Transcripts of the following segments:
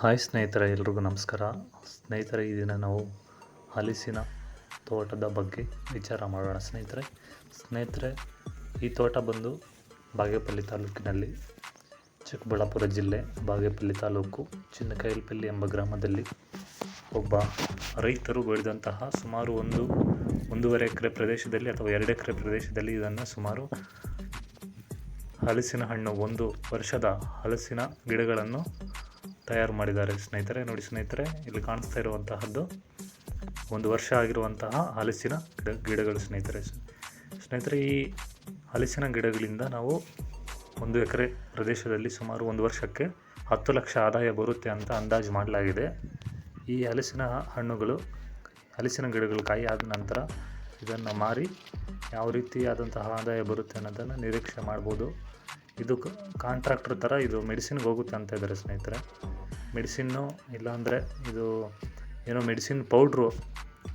Hi ಸ್ನೇಹಿತರೆ, ಎಲ್ರಿಗೂ ನಮಸ್ಕಾರ. ಸ್ನೇಹಿತರೆ, ಈ ದಿನ ನಾವು ಹಲಸಿನ ತೋಟದ ಬಗ್ಗೆ ವಿಚಾರ ಮಾಡೋಣ ಸ್ನೇಹಿತರೆ. ಸ್ನೇಹಿತರೆ, ಈ ತೋಟ ಬಂದು ಬಾಗೇಪಲ್ಲಿ ತಾಲೂಕಿನಲ್ಲಿ ಚಿಕ್ಕಬಳ್ಳಾಪುರ ಜಿಲ್ಲೆ, ಬಾಗೇಪಲ್ಲಿ ತಾಲೂಕು ಚಿನ್ನಕೈಲ್ಪಲ್ಲಿ ಎಂಬ ಗ್ರಾಮದಲ್ಲಿ ಒಬ್ಬ ರೈತರು ಬೆಳೆದಂತಹ ಸುಮಾರು ಒಂದು, ಒಂದೂವರೆ ಎಕರೆ ಪ್ರದೇಶದಲ್ಲಿ ಅಥವಾ ಎರಡು ಎಕರೆ ಪ್ರದೇಶದಲ್ಲಿ ಇದನ್ನು ಸುಮಾರು ಹಲಸಿನ ಹಣ್ಣು, ಒಂದು ವರ್ಷದ ಹಲಸಿನ ಗಿಡಗಳನ್ನು ತಯಾರು ಮಾಡಿದ್ದಾರೆ. ಸ್ನೇಹಿತರೆ, ನೋಡಿ ಸ್ನೇಹಿತರೆ, ಇಲ್ಲಿ ಕಾಣಿಸ್ತಾ ಇರುವಂತಹದ್ದು ಒಂದು ವರ್ಷ ಆಗಿರುವಂತಹ ಹಲಸಿನ ಗಿಡ, ಗಿಡಗಳು ಸ್ನೇಹಿತರೆ. ಸ್ನೇಹಿತರೆ, ಈ ಹಲಸಿನ ಗಿಡಗಳಿಂದ ನಾವು ಒಂದು ಎಕರೆ ಪ್ರದೇಶದಲ್ಲಿ ಸುಮಾರು ಒಂದು ವರ್ಷಕ್ಕೆ ಹತ್ತು ಲಕ್ಷ ಆದಾಯ ಬರುತ್ತೆ ಅಂತ ಅಂದಾಜು ಮಾಡಲಾಗಿದೆ. ಈ ಹಲಸಿನ ಹಣ್ಣುಗಳು, ಹಲಸಿನ ಗಿಡಗಳು ಕಾಯಿ ಆದ ನಂತರ ಇದನ್ನು ಮಾರಿ ಯಾವ ರೀತಿಯಾದಂತಹ ಆದಾಯ ಬರುತ್ತೆ ಅನ್ನೋದನ್ನು ನಿರೀಕ್ಷೆ ಮಾಡ್ಬೋದು. ಇದು ಕಾಂಟ್ರಾಕ್ಟ್ರ್ ಥರ ಇದು ಮೆಡಿಸಿನ್ಗೆ ಹೋಗುತ್ತೆ ಅಂತ ಇದ್ದಾರೆ ಸ್ನೇಹಿತರೆ. ಮೆಡಿಸಿನ್ನು ಇಲ್ಲಾಂದರೆ ಇದು ಏನೋ ಮೆಡಿಸಿನ್ ಪೌಡ್ರು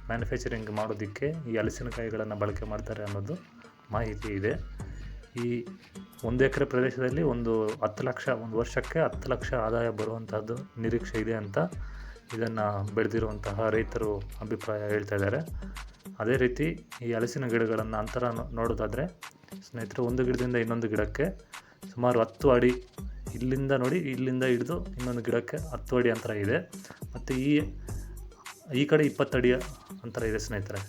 ಮ್ಯಾನುಫ್ಯಾಕ್ಚರಿಂಗ್ ಮಾಡೋದಕ್ಕೆ ಈ ಹಲಸಿನಕಾಯಿಗಳನ್ನು ಬಳಕೆ ಮಾಡ್ತಾರೆ ಅನ್ನೋದು ಮಾಹಿತಿ ಇದೆ. ಈ ಒಂದು ಎಕರೆ ಪ್ರದೇಶದಲ್ಲಿ ಒಂದು ಹತ್ತು ಲಕ್ಷ, ಒಂದು ವರ್ಷಕ್ಕೆ ಹತ್ತು ಲಕ್ಷ ಆದಾಯ ಬರುವಂಥದ್ದು ನಿರೀಕ್ಷೆ ಇದೆ ಅಂತ ಇದನ್ನು ಬೆಳೆದಿರುವಂತಹ ರೈತರು ಅಭಿಪ್ರಾಯ ಹೇಳ್ತಾ ಇದ್ದಾರೆ. ಅದೇ ರೀತಿ ಈ ಹಲಸಿನ ಗಿಡಗಳನ್ನು ಅಂತರ ನೋಡೋದಾದರೆ ಸ್ನೇಹಿತರು, ಒಂದು ಗಿಡದಿಂದ ಇನ್ನೊಂದು ಗಿಡಕ್ಕೆ ಸುಮಾರು ಹತ್ತು ಅಡಿ ಇಲ್ಲಿಂದ ನೋಡಿ, ಇಲ್ಲಿಂದ ಹಿಡಿದು ಇನ್ನೊಂದು ಗಿಡಕ್ಕೆ ಹತ್ತು ಅಡಿ ಅಂತರ ಇದೆ. ಮತ್ತು ಈ ಈ ಕಡೆ ಇಪ್ಪತ್ತು ಅಡಿ ಅಂತರ ಇದೆ ಸ್ನೇಹಿತರೆ.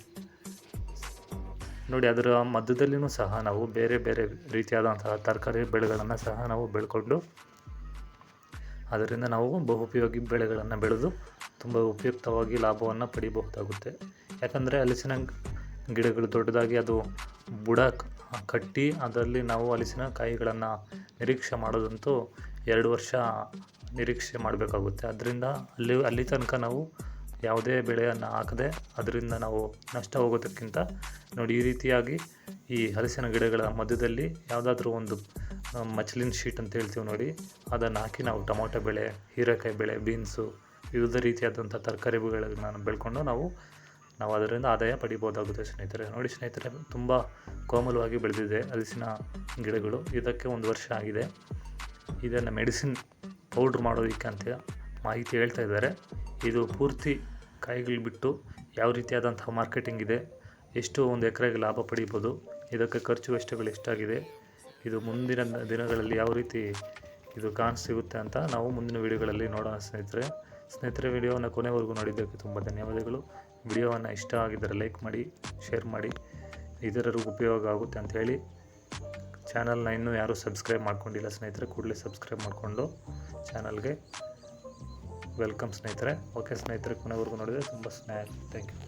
ನೋಡಿ, ಅದರ ಮಧ್ಯದಲ್ಲಿಯೂ ಸಹ ನಾವು ಬೇರೆ ಬೇರೆ ರೀತಿಯಾದಂತಹ ತರಕಾರಿ ಬೆಳೆಗಳನ್ನು ಸಹ ನಾವು ಬೆಳ್ಕೊಂಡು, ಅದರಿಂದ ನಾವು ಬಹುಪಯೋಗಿ ಬೆಳೆಗಳನ್ನು ಬೆಳೆದು ತುಂಬ ಉಪಯುಕ್ತವಾಗಿ ಲಾಭವನ್ನು ಪಡಿಬಹುದಾಗುತ್ತೆ. ಯಾಕಂದರೆ ಹಲಸಿನ ಗಿಡಗಳು ದೊಡ್ಡದಾಗಿ ಅದು ಬುಡ ಕಟ್ಟಿ ಅದರಲ್ಲಿ ನಾವು ಹಲಸಿನ ಕಾಯಿಗಳನ್ನು ನಿರೀಕ್ಷೆ ಮಾಡೋದಂತೂ ಎರಡು ವರ್ಷ ನಿರೀಕ್ಷೆ ಮಾಡಬೇಕಾಗುತ್ತೆ. ಅದರಿಂದ ಅಲ್ಲಿ ಅಲ್ಲಿ ತನಕ ನಾವು ಯಾವುದೇ ಬೆಳೆಯನ್ನು ಹಾಕದೆ ಅದರಿಂದ ನಾವು ನಷ್ಟ ಹೋಗೋದಕ್ಕಿಂತ ನೋಡಿ, ಈ ರೀತಿಯಾಗಿ ಈ ಹಲಸಿನ ಗಿಡಗಳ ಮಧ್ಯದಲ್ಲಿ ಯಾವುದಾದ್ರೂ ಒಂದು ಮಚ್ಲಿನ್ ಶೀಟ್ ಅಂತ ಹೇಳ್ತೀವಿ ನೋಡಿ, ಅದನ್ನು ಹಾಕಿ ನಾವು ಟೊಮೊಟೊ ಬೆಳೆ, ಹೀರೆಕಾಯಿ ಬೆಳೆ, ಬೀನ್ಸು, ವಿವಿಧ ರೀತಿಯಾದಂಥ ತರಕಾರಿ ಬೆಳೆಗಳನ್ನು ಬೆಳ್ಕೊಂಡು ನಾವು ನಾವು ಅದರಿಂದ ಆದಾಯ ಪಡಿಬೋದಾಗುತ್ತೆ ಸ್ನೇಹಿತರೆ. ನೋಡಿ ಸ್ನೇಹಿತರೆ, ತುಂಬ ಕೋಮಲವಾಗಿ ಬೆಳೆದಿದೆ ಹಲಸಿನ ಗಿಡಗಳು. ಇದಕ್ಕೆ ಒಂದು ವರ್ಷ ಆಗಿದೆ. ಇದನ್ನು ಮೆಡಿಸಿನ್ ಪೌಡ್ರ್ ಮಾಡೋದಕ್ಕೆ ಅಂತ ಮಾಹಿತಿ ಹೇಳ್ತಾ ಇದ್ದಾರೆ. ಇದು ಪೂರ್ತಿ ಕಾಯಿಗಳು ಬಿಟ್ಟು ಯಾವ ರೀತಿಯಾದಂತಹ ಮಾರ್ಕೆಟಿಂಗ್ ಇದೆ, ಎಷ್ಟು ಒಂದು ಎಕರೆಗೆ ಲಾಭ ಪಡೀಬೋದು, ಇದಕ್ಕೆ ಖರ್ಚು ವೆಚ್ಚಗಳು ಎಷ್ಟಾಗಿದೆ, ಇದು ಮುಂದಿನ ದಿನಗಳಲ್ಲಿ ಯಾವ ರೀತಿ ಇದು ಕಾಣ ಸಿಗುತ್ತೆ ಅಂತ ನಾವು ಮುಂದಿನ ವಿಡಿಯೋಗಳಲ್ಲಿ ನೋಡೋಣ ಸ್ನೇಹಿತರೆ. ಸ್ನೇಹಿತರೆ, ವಿಡಿಯೋವನ್ನು ಕೊನೆವರೆಗೂ ನೋಡಿದ್ದಕ್ಕೆ ತುಂಬ ಧನ್ಯವಾದಗಳು. ವಿಡಿಯೋವನ್ನು ಇಷ್ಟ ಆಗಿದ್ದರೆ ಲೈಕ್ ಮಾಡಿ, ಶೇರ್ ಮಾಡಿ. ಇದರರಿಗೂ ಉಪಯೋಗ ಆಗುತ್ತೆ ಅಂತ ಹೇಳಿ ಚಾನಲ್ನ ಇನ್ನೂ ಯಾರೂ ಸಬ್ಸ್ಕ್ರೈಬ್ ಮಾಡ್ಕೊಂಡಿಲ್ಲ ಸ್ನೇಹಿತರೆ, ಕೂಡಲೇ ಸಬ್ಸ್ಕ್ರೈಬ್ ಮಾಡಿಕೊಂಡು ಚಾನಲ್ಗೆ ವೆಲ್ಕಮ್ ಸ್ನೇಹಿತರೆ. ಓಕೆ ಸ್ನೇಹಿತರೆ, ಕೊನೆವರೆಗೂ ನೋಡಿದರೆ ತುಂಬ ಸ್ನೇಹ ಥ್ಯಾಂಕ್ ಯು.